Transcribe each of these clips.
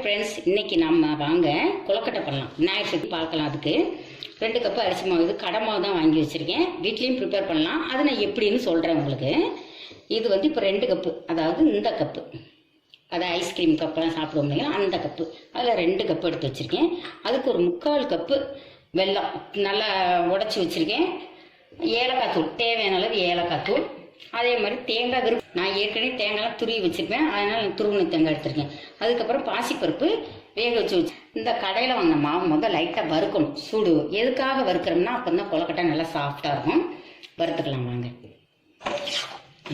Friends இன்னைக்கு நம்ம வாங்க கொலக்கட்டை பண்ணலாம். விநாயகர் சக்தி பார்க்கலாம் அதுக்கு. ரெண்டு கப்பு அரிசி மாவு இது கடை மாவு தான் வாங்கி வச்சுருக்கேன். வீட்லேயும் ப்ரிப்பேர் பண்ணலாம். அது நான் எப்படின்னு சொல்கிறேன் உங்களுக்கு. இது வந்து இப்போ ரெண்டு கப்பு. அதாவது இந்த கப்பு. அது ஐஸ்கிரீம் கப்பெல்லாம் சாப்பிடுவோம் இல்லைங்களா? அந்த கப்பு. அதில் ரெண்டு கப்பு எடுத்து வச்சுருக்கேன். அதுக்கு ஒரு முக்கால் கப்பு வெல்லம். நல்லா உடச்சி வச்சுருக்கேன். ஏலக்காய் தூள். தேவையான அளவு ஏலக்காய் தூள். அதே மாதிரி தேங்காய் விருப்பம் நான் ஏற்கனவே தேங்காய்லாம் துருவி வச்சுருப்பேன். அதனால் துருவின தேங்காய் எடுத்திருக்கேன். அதுக்கப்புறம் பாசிப்பருப்பு வேக வச்சு வச்சு இந்த கடையில் வாங்கின மாவு முதல் லைட்டாக வறுக்கணும். சூடு. எதுக்காக வறுக்கிறோம்னா அப்போ தான் கொலக்கட்டை நல்லா சாஃப்டாக இருக்கும். வறுத்துக்கலாம் வாங்க.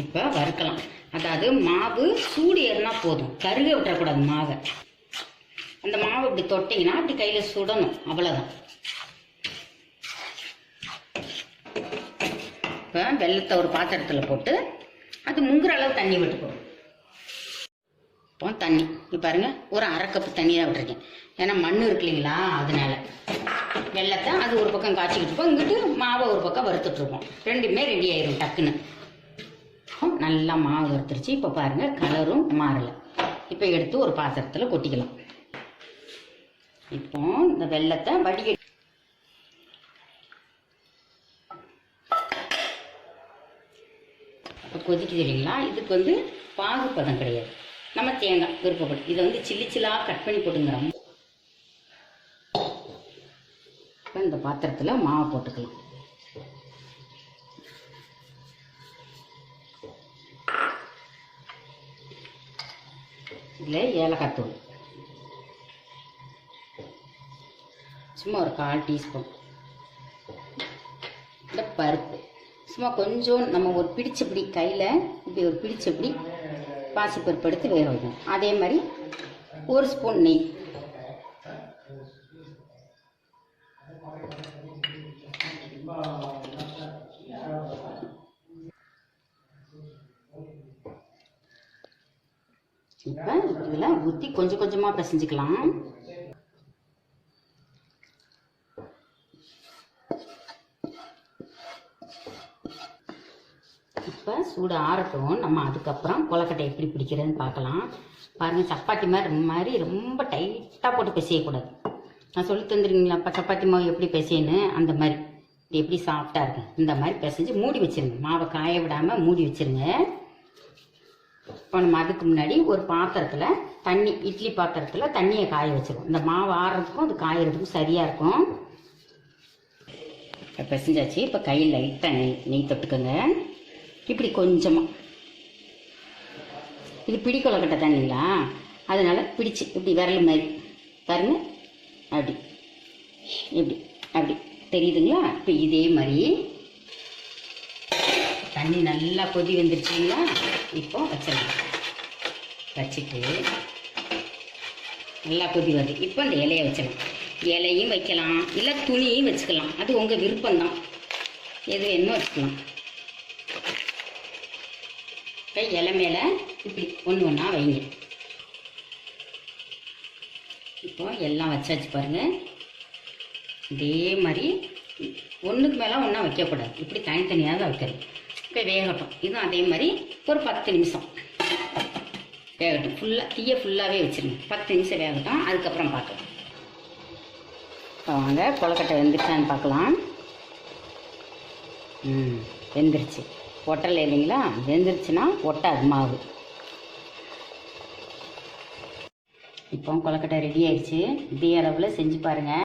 இப்போ வறுக்கலாம். அதாவது மாவு சூடு ஏறினா போதும். கருக விட்டுறக்கூடாது மாவை. அந்த மாவு இப்படி தொட்டிங்கன்னா அப்படி கையில் சுடணும். அவ்வளோதான் இப்போ வெள்ளத்தை ஒரு பாத்திரத்தில் போட்டு அது முங்குற அளவு தண்ணி விட்டுக்கணும். இப்போ தண்ணி. இப்போ பாருங்க ஒரு அரை கப்பு தண்ணி தான் விட்டுருக்கேன். ஏன்னா மண் இருக்கு இல்லைங்களா அதனால. வெள்ளத்தை அது ஒரு பக்கம் காய்ச்சிக்கிட்டு இருப்போம் இங்கிட்டு மாவை ஒரு பக்கம் வறுத்துட்ருப்போம் ரெண்டுமே ரெடி ஆயிரும் டக்குன்னு. நல்லா மாவு வறுத்துருச்சு. இப்போ பாருங்க கலரும் மாறலை. இப்போ எடுத்து ஒரு பாத்திரத்தில் கொட்டிக்கலாம். இப்போ இந்த வெள்ளத்தை வடிகட்டி கொதிக்குது இல்லைங்களா? இதுக்கு வந்து பாகுப்பதம் கிடையாது. நம்ம தேங்காய் விருப்பப்படும் இதை வந்து சில்லி சில்லாக கட் பண்ணி போட்டுங்கிறோம் இப்போ இந்த பாத்திரத்தில் மாவை போட்டுக்கலாம். இதில் ஏலக்காய் தூள். சும்மா ஒரு கால் டீஸ்பூன். இந்த பருப்பு. சும்மா கொஞ்சம் நம்ம ஒரு பிடிச்சபடி கையில் இப்படி ஒரு பிடிச்சபடி பாசிப்பருப்பு எடுத்து வேக வைக்கணும். அதே மாதிரி ஒரு ஸ்பூன் நெய். இப்போ இதில் ஊற்றி கொஞ்சம் கொஞ்சமாக பிசைஞ்சிக்கலாம். இப்போ சூடு ஆறட்டும். நம்ம அதுக்கப்புறம் கொலக்கட்டை எப்படி பிடிக்கிறதுன்னு பார்க்கலாம். பாருங்கள் சப்பாத்தி மாதிரி மாதிரி ரொம்ப டைட்டாக போட்டு பிசையக்கூடாது. நான் சொல்லி தந்துருங்களா சப்பாத்தி மாவு எப்படி பிசையணும் அந்த மாதிரி. இது எப்படி சாஃப்டாக இருக்கு? இந்த மாதிரி பிசைஞ்சு மூடி வச்சிருங்க. மாவை காய விடாமல் மூடி வச்சிருங்க. இப்போ நம்ம அதுக்கு முன்னாடி ஒரு பாத்திரத்தில் தண்ணி இட்லி பாத்திரத்தில் தண்ணியை காய வச்சிருவோம். இந்த மாவு ஆறுறதுக்கும் அது காயறதுக்கும் சரியாக இருக்கும். இப்போ பிசைஞ்சாச்சு. இப்போ கையில் லைட்டாக நெய் நெய் தொட்டுக்கோங்க. இப்படி கொஞ்சமாக இது பிடி கொலக்கட்டை தண்ணிங்களா அதனால் பிடிச்சு இப்படி விரல் மாதிரி. பாருங்க. அப்படி. இப்படி அப்படி. தெரியுதுங்களா? இப்போ இதே மாதிரி. தண்ணி நல்லா கொதி வந்துருச்சுங்களா? இப்போ வச்சிடலாம். வச்சுட்டு நல்லா கொதி வருது. இப்போ இந்த இலையை வச்சிடலாம். இலையும் வைக்கலாம். இல்லை துணியும் வச்சுக்கலாம். அது உங்கள் விருப்பம்தான். எது வேணுமோ வச்சுக்கலாம். இப்போ இலை மேலே இப்படி ஒன்று ஒன்றா வைங்க. இப்போ எல்லாம் வச்சாச்சு பாருங்கள் இதே மாதிரி ஒன்றுக்கு மேலே ஒன்றா வைக்கக்கூடாது. இப்படி தனித்தனியாக தான் வைக்கணும். இப்போ வேகட்டும். இதுவும் அதே மாதிரி ஒரு பத்து நிமிஷம். வேகட்டும். ஃபுல்லாக தீயை ஃபுல்லாகவே வச்சுருங்க. பத்து நிமிஷம் வேகட்டும். அதுக்கப்புறம் பார்க்கலாம். இப்போ வாங்க கொலக்கட்டை வெந்துருச்சான்னு பார்க்கலாம். ம் வெந்துருச்சு. ஒட்டலை இல்லைங்களா? வெந்துருச்சுன்னா ஒட்டாது மாவு. இப்போ கொலக்கட்டை ரெடி ஆயிடுச்சு. இதே அளவில் செஞ்சு பாருங்கள்